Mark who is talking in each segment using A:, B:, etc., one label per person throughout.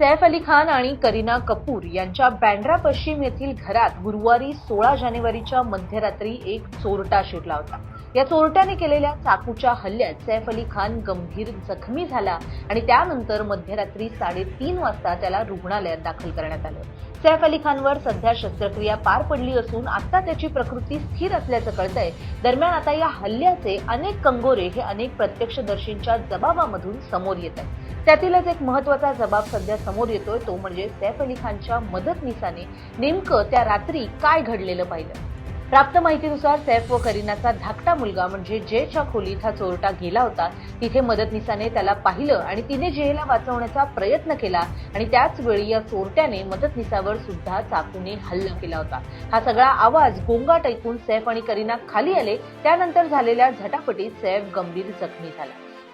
A: सैफ अली खान आणि करीना कपूर यांच्या बँड्रा पश्चिम येथील घरात गुरुवारी सोळा जानेवारीच्या मध्यरात्री एक चोरटा शिरला होता. या चोरट्याने केलेल्या चाकूच्या हल्ल्यात सैफ अली खान गंभीर जखमी झाला आणि त्यानंतर मध्यरात्री साडेतीन वाजता त्याला रुग्णालयात दाखल करण्यात आलं. सैफ अली खानवर सध्या शस्त्रक्रिया पार पडली असून आता त्याची प्रकृती स्थिर असल्याचं कळतंय. दरम्यान आता या हल्ल्याचे अनेक कंगोरे हे अनेक प्रत्यक्षदर्शींच्या जबाबामधून समोर येत आहेत. त्यातीलच एक महत्त्वाचा जबाब सध्या समोर येतोय तो म्हणजे सैफ अली खानच्या मदतनीसाने नेमकं त्या रात्री काय घडलेलं पाहिलं? प्राप्त माहितीनुसार सैफ व करीनाचा धाकटा मुलगा म्हणजे जेच्या खोलीत हा चोरटा गेला होता. तिथे मदतनीसाने त्याला पाहिलं आणि तिने जेला वाचवण्याचा प्रयत्न केला आणि त्याच वेळी या चोरट्याने मदतनीसावर सुद्धा चाकूने हल्ला केला होता. हा सगळा आवाज गोंगाट ऐकून सैफ आणि करीना खाली आले. त्यानंतर झालेल्या झटापटीत सैफ गंभीर जखमी झाला.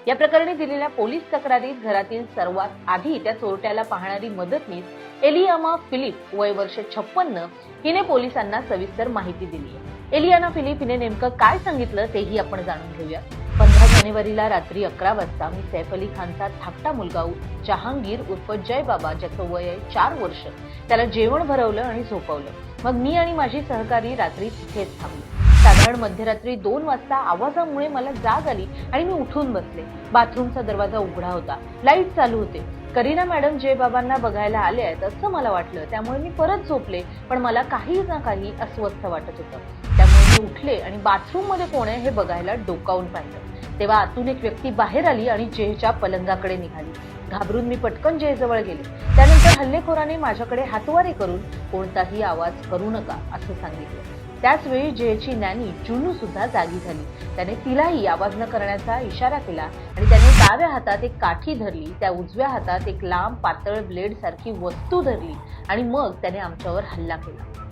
A: या प्रकरणी दिलेल्या पोलीस तक्रारीत घरातील सर्वात आधी त्या चोरट्याला पाहणारी मदतनीस एलियामा फिलिप वय वर्ष छप्पन्न हिने पोलिसांना सविस्तर माहिती दिली आहे. एलियाना फिलिप हिने नेमकं काय सांगितलं तेही आपण जाणून घेऊया पंधरा जानेवारीला रात्री अकरा वाजता मी सैफ अली खानचा धाकटा मुलगा जहांगीर उर्फ जय बाबा ज्याचं वय आहे चार वर्ष त्याला जेवण भरवलं आणि झोपवलं. मग मी आणि माझी सहकारी रात्री तिथेच थांबलो. साधारण मध्यरात्री दोन वाजता आवाजामुळे मला जाग आली आणि मी उठून बसले. बाथरूमचा दरवाजा उघडा होता. लाइट चालू होते. करीना मॅडम जे बाबांना बघायला आले आहेत असं मला वाटलं. त्यामुळे मी परत झोपले पण मला काही ना काही अस्वस्थ वाटत होतं. त्यामुळे मी उठले आणि बाथरूममध्ये कोण आहे हे बघायला डोकावून पाहिलं. तेव्हा आतून एक व्यक्ती बाहेर आली आणि जेहच्या पलंगाकडे निघाली. घाबरून मी पटकन जेजवळ गेले. त्यानंतर हल्लेखोराने माझ्याकडे हातवारे करून कोणताही आवाज करू नका असं सांगितलं. त्याचवेळी जयची जेची नॅनी जुनू सुद्धा जागी झाली. त्याने तिलाही आवाज न करण्याचा इशारा केला आणि त्याने डाव्या हातात एक काठी धरली त्या उजव्या हातात एक लांब पातळ ब्लेड सारखी वस्तू धरली आणि मग त्याने आमच्यावर हल्ला केला.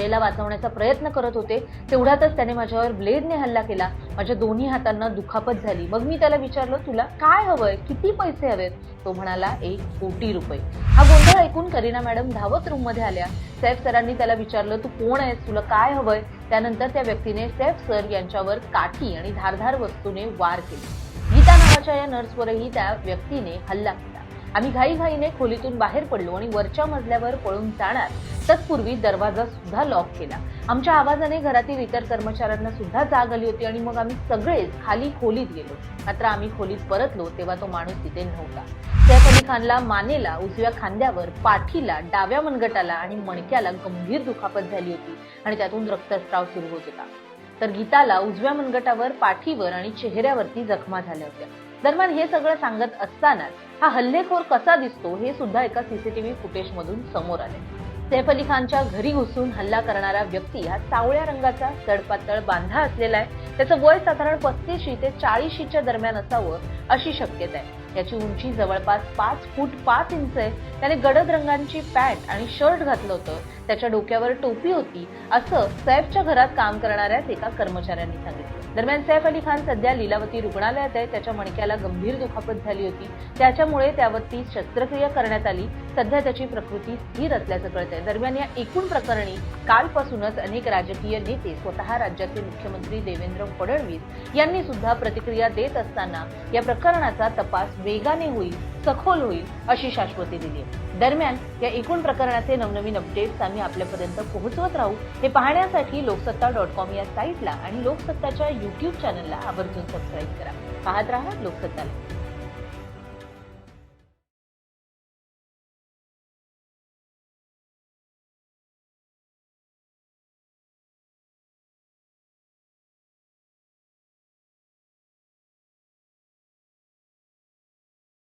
A: वेळेला वाचवण्याचा प्रयत्न करत होते तेवढ्यातच त्याने माझ्यावर ब्लेडने हल्ला केला. माझ्या दोन्ही हातांना दुखापत झाली. मग मी त्याला विचारलं तुला काय हवंय? किती पैसे हवेत? तो म्हणाला एक कोटी रुपये. हा गोंधळ ऐकून करीना मॅडम धावत रूममध्ये आल्या. सैफ सरांनी त्याला विचारलं तू कोण आहेस? तुला काय हवंय? त्यानंतर त्या व्यक्तीने सैफ सर यांच्यावर काठी आणि धारधार वस्तूने वार केले. गीता नावाच्या या नर्सवरही त्या व्यक्तीने हल्ला केला आम्ही घाईघाईने खोलीतून बाहेर पडलो आणि वरच्या मजल्यावर पळून जाणार तत्पूर्वी दरवाजा सुद्धा लॉक केला. आमच्या आवाजाने घरातील इतर कर्मचाऱ्यांना सुद्धा जाग आली होती आणि मग आम्ही सगळेच खाली खोलीत गेलो. मात्र आम्ही खोलीत परतलो तेव्हा तो माणूस तिथे नव्हता. सैफ अली खानला मानेला उजव्या खांद्यावर पाठीला डाव्या मनगटाला आणि मणक्याला गंभीर दुखापत झाली होती आणि त्यातून रक्तस्राव सुरू होत होता. तर गीताला उजव्या मनगटावर पाठीवर आणि चेहऱ्यावरती जखमा झाल्या होत्या. दरम्यान हे सगळं सांगत असतानाच हा हल्लेखोर कसा दिसतो हे सुद्धा एका सीसीटीव्ही फुटेज मधून समोर आले. सैफ अली खानच्या घरी घुसून हल्ला करणारा व्यक्ती हा सावळ्या रंगाचा सडपातळ बांधा असलेला आहे. त्याचं वय साधारण पस्तीशी ते चाळीशीच्या दरम्यान असावं अशी शक्यता आहे याची उंची जवळपास पाच फूट पाच इंच आहे. त्याने गडद रंगांची पॅन्ट आणि शर्ट घातलं होतं. त्याच्या डोक्यावर टोपी होती असं सैफच्या घरात काम करणाऱ्याच एका कर्मचाऱ्यांनी सांगितलं. दरम्यान सैफ अली खान सध्या लीलावती रुग्णालयात आहे. त्याच्या मणक्याला गंभीर दुखापत झाली होती. त्याच्यामुळे त्यावरती शस्त्रक्रिया करण्यात आली. सध्या त्याची प्रकृती स्थिर असल्याचं कळतंय. दरम्यान या एकूण प्रकरणी कालपासूनच अनेक राजकीय नेते स्वतः राज्याचे मुख्यमंत्री देवेंद्र फडणवीस यांनी सुद्धा प्रतिक्रिया देत असताना या प्रकरणाचा तपास वेगाने होईल सखोल होईल अशी शाश्वती दिली. दरम्यान या एकूण प्रकरणाचे नवनवीन अपडेट्स आम्ही आपल्यापर्यंत पोहोचवत राहू. हे पाहण्यासाठी लोकसत्ता डॉट कॉम या साईटला आणि लोकसत्ताच्या युट्यूब चॅनलला आवर्जून सबस्क्राईब करा. पाहत राहा लोकसत्ताला